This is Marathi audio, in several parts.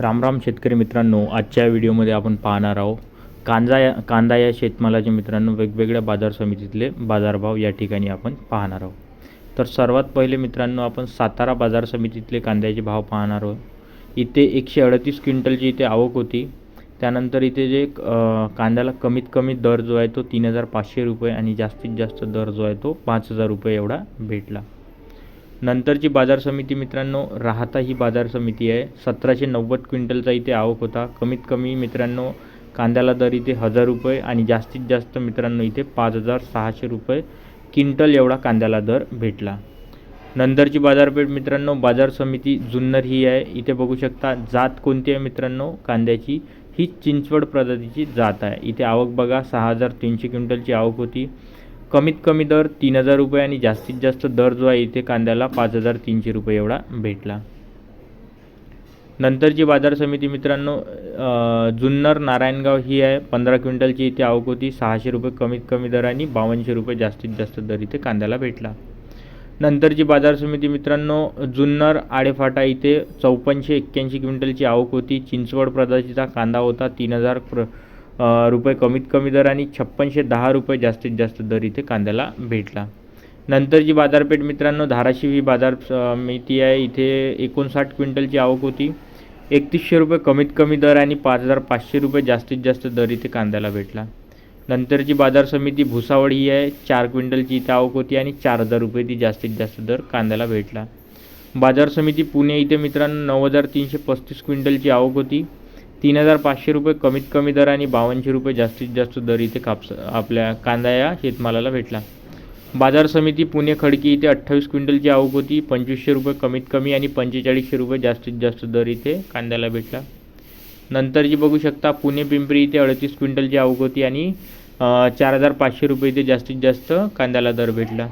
रामराम शेतकरी मित्रांनो आजच्या व्हिडिओमध्ये आपण पाहणार आहोत कांदा या कांदा या शेतमालाचे मित्रांनो वेगवेगळ्या बाजार समितीतले बाजारभाव या ठिकाणी आपण पाहणार आहोत. तर सर्वात पहिले मित्रांनो आपण सातारा बाजार समितीतले कांद्याचे भाव पाहणार आहोत. इथे एकशे अडतीस क्विंटलची इथे आवक होती. त्यानंतर इथे जे कांद्याला कमीत कमी दर जो आहे तो तीन हजार पाचशे रुपये आणि जास्तीत जास्त दर जो आहे तो पाच हजार रुपये एवढा भेटला. नंतरची बाजार समिती मित्रांनो राहता ही बाजार समिती आहे. सतराशे नव्वद क्विंटलचा इथे आवक होता. कमीत कमी मित्रांनो कांद्याला दर इथे हजार रुपये आणि जास्तीत जास्त मित्रांनो इथे पाच हजार सहाशे रुपये क्विंटल एवढा कांद्याला दर भेटला. नंतरची बाजारपेठ मित्रांनो बाजार समिती जुन्नर ही आहे. इथे बघू शकता जात कोणती आहे मित्रांनो? कांद्याची. ही चिंचवड प्रजातीची जात आहे. इथे आवक बघा सहा हजार तीनशे क्विंटलची आवक होती. कमीत कमी दर तीन हजार रुपये आणि जास्तीत जास्त दर जो आहे इथे कांद्याला पाच हजार तीनशे रुपये एवढा भेटला. नंतरची बाजार समिती मित्रांनो जुन्नर नारायणगाव ही आहे. पंधरा क्विंटलची इथे आवक होती. सहाशे रुपये कमीत कमी दर आणि बावनशे रुपये जास्तीत जास्त दर इथे कांद्याला भेटला. नंतरची बाजार समिती मित्रांनो जुन्नर आडेफाटा इथे चौपन्नशे एक्क्याऐंशी क्विंटलची आवक होती. चिंचवड प्रजातीचा कांदा होता. तीन हजार प्र रुपये कमीत कमी दर आणि छप्पनशे दहा रुपये जास्तीत जास्त दर इथे कांद्याला भेटला. नंतरची बाजारपेठ मित्रांनो धाराशिव ही बाजार समिती आहे. इथे एकोणसाठ क्विंटलची आवक होती. एकतीसशे रुपये कमीत कमी दर आणि पाच हजार पाचशे रुपये जास्तीत जास्त दर इथे कांद्याला भेटला. नंतरची बाजार समिती भुसावळ ही आहे. चार क्विंटलची इथे आवक होती आणि चार हजार रुपये ती जास्तीत जास्त दर कांद्याला भेटला. बाजार समिती पुणे इथे मित्रांनो नऊ हजार तीनशे पस्तीस क्विंटलची आवक होती. तीन हजार पाचशे रुपये कमीत कमी दर आणि बावनशे रुपये जास्तीत जास्त दर इथे कापस आपल्या कांदा या शेतमालाला भेटला. बाजार समिती पुणे खडकी इथे अठ्ठावीस क्विंटलची आवक होती. पंचवीसशे रुपये कमीत कमी आणि पंचेचाळीसशे रुपये जास्तीत जास्त दर इथे कांद्याला भेटला. नंतर जी बघू शकता पुणे पिंपरी इथे अडतीस क्विंटलची आवक होती आणि चार हजार पाचशे रुपये इथे जास्तीत जास्त कांद्याला दर भेटला.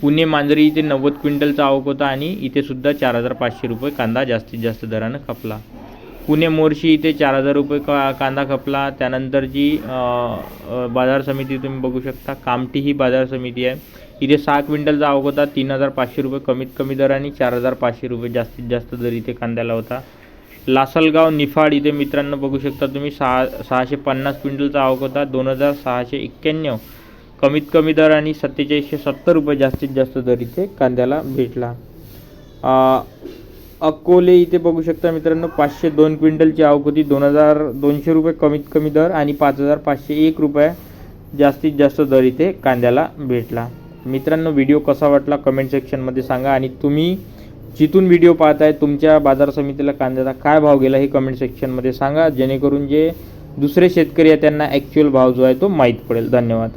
पुणे मांजरी इथे नव्वद क्विंटलचा आवक होता आणि इथेसुद्धा चार हजार पाचशे रुपये कांदा जास्तीत जास्त दरानं खपला पुणे मोर्शी इथे चार हजार रुपये का कांदा खपला. त्यानंतर जी बाजार समिती तुम्ही बघू शकता कामठी ही बाजार समिती आहे. इथे सहा क्विंटलचा आवक होता तीन हजार पाचशे रुपये कमीत कमी दर आणि चार हजार पाचशे रुपये जास्तीत जास्त दर इथे कांद्याला होता. लासलगाव निफाड इथे मित्रांनो बघू शकता तुम्ही सहा सहाशे पन्नास क्विंटलचा आवक होता दोन हजार सहाशे एक्क्याण्णव कमीत कमी दर आणि सत्तेचाळीसशे सत्तर रुपये जास्तीत जास्त दर इथे कांद्याला भेटला. अकोले इथे बघू शकता मित्रांनो पाचशे दोन क्विंटलची आवक होती. दोन हजार दोनशे रुपये कमीत कमी दर आणि पाच हजार पाचशे एक रुपये जास्तीत जास्त दर इथे कांद्याला भेटला. मित्रांनो व्हिडिओ कसा वाटला कमेंट सेक्शनमध्ये सांगा आणि तुम्ही जिथून व्हिडिओ पाहताय तुमच्या बाजार समितीला कांद्याचा काय भाव गेला हे कमेंट सेक्शनमध्ये सांगा जेणेकरून जे दुसरे शेतकरी आहे त्यांना ॲक्च्युअल भाव जो आहे तो माहीत पडेल. धन्यवाद.